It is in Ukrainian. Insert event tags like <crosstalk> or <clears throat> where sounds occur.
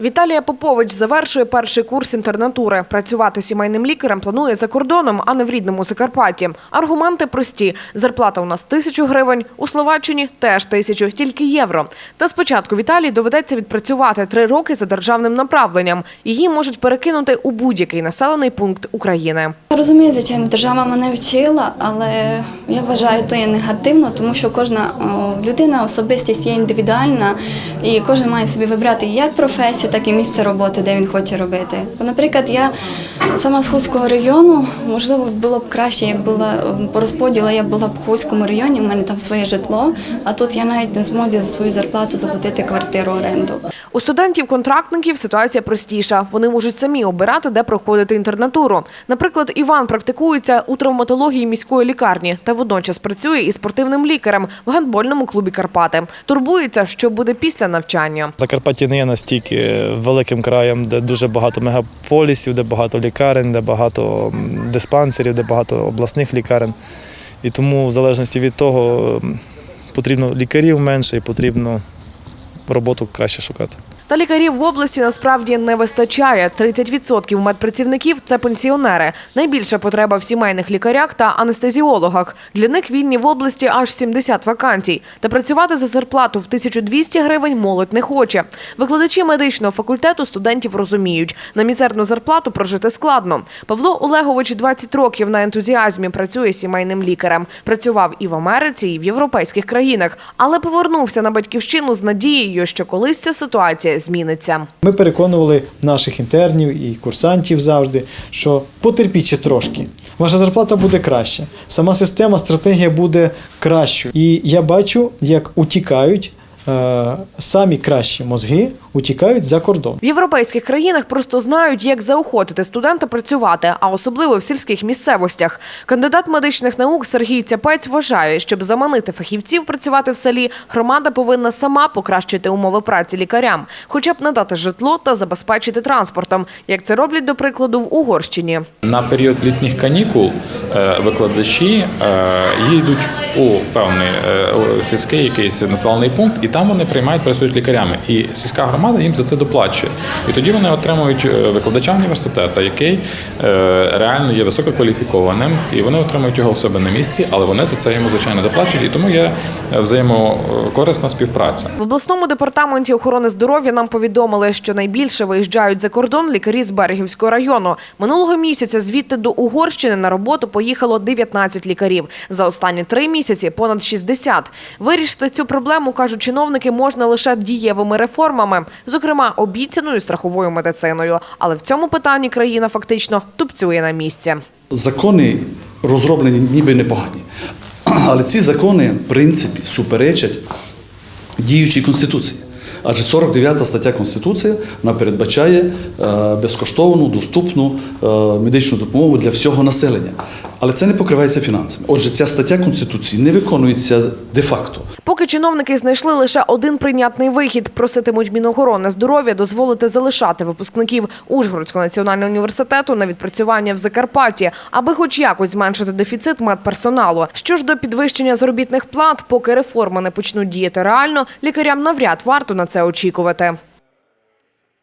Віталія Попович завершує перший курс інтернатури. Працювати сімейним лікарем планує за кордоном, а не в рідному Закарпатті. Аргументи прості: зарплата у нас тисячу гривень, у Словаччині теж тисячу, тільки євро. Та спочатку Віталій доведеться відпрацювати три роки за державним направленням. Її можуть перекинути у будь-який населений пункт України. Розумію, звичайно, держава мене вчила, але я вважаю, то є негативно, тому що кожна людина, особистість є індивідуальна, і кожен має собі вибрати як професію, так і місце роботи, де він хоче робити. Бо, наприклад, я сама з Хуського району, можливо, було б краще, як була по розподілу, я була б в Хуському районі, в мене там своє житло, а тут я навіть не змозі за свою зарплату заплатити квартиру оренду. У студентів-контрактників ситуація простіша. Вони можуть самі обирати, де проходити інтернатуру. Наприклад, Іван практикується у травматології міської лікарні та водночас працює із спортивним лікарем в гандбольному клубі Карпати. Турбується, що буде після навчання. Закарпаття не є настільки великим краєм, де дуже багато мегаполісів, де багато лікарень, де багато диспансерів, де багато обласних лікарень. І тому, в залежності від того, потрібно лікарів менше і потрібно роботу краще шукати. Та лікарів в області насправді не вистачає. 30% медпрацівників це пенсіонери. Найбільша потреба в сімейних лікарях та анестезіологах. Для них вільні в області аж 70 вакансій. Та працювати за зарплату в 1200 гривень молодь не хоче. Викладачі медичного факультету студентів розуміють, на мізерну зарплату прожити складно. Павло Олегович 20 років на ентузіазмі працює сімейним лікарем. Працював і в Америці, і в європейських країнах, але повернувся на батьківщину з надією, що колись ця ситуація зміниться. Ми переконували наших інтернів і курсантів завжди, що потерпіть ще трошки. Ваша зарплата буде краща. Сама система, стратегія буде кращою. І я бачу, як утікають е, самі кращі мозги, утікають за кордон. В європейських країнах просто знають, як заохотити студента працювати, а особливо в сільських місцевостях. Кандидат медичних наук Сергій Цяпець вважає, щоб заманити фахівців працювати в селі, громада повинна сама покращити умови праці лікарям, хоча б надати житло та забезпечити транспортом, як це роблять до прикладу в Угорщині. На період літніх канікул е, викладачі е, їдуть у певний е, сільський якийсь населений пункт, і там вони приймають, працюють лікарями. І сільська громада їм за це доплачує. І тоді вони отримують е, викладача університету, який е, реально є висококваліфікованим, і вони отримують його у себе на місці, але вони за це йому звичайно доплачують. І тому є взаємокорисна співпраця. В обласному департаменті охорони здоров'я нам повідомили, що найбільше виїжджають за кордон лікарі з Берегівського району. Минулого місяця звідти до Угорщини на роботу поїхало 19 лікарів. За останні три місяці понад 60. Вирішити цю проблему, кажуть чиновники, можна лише дієвими реформами, зокрема обіцяною страховою медициною. Але в цьому питанні країна фактично тупцює на місці. Закони розроблені ніби непогані. <clears throat> Але ці закони, в принципі, суперечать діючій Конституції. Адже 49 стаття Конституції вона передбачає е, безкоштовну, доступну е, медичну допомогу для всього населення. Але це не покривається фінансами. Отже, ця стаття Конституції не виконується де-факто. Поки чиновники знайшли лише один прийнятний вихід, проситимуть Мінохорони здоров'я дозволити залишати випускників Ужгородського національного університету на відпрацювання в Закарпатті, аби хоч якось зменшити дефіцит медперсоналу. Що ж до підвищення заробітних плат, поки реформи не почнуть діяти реально, лікарям навряд варто на це очікувати.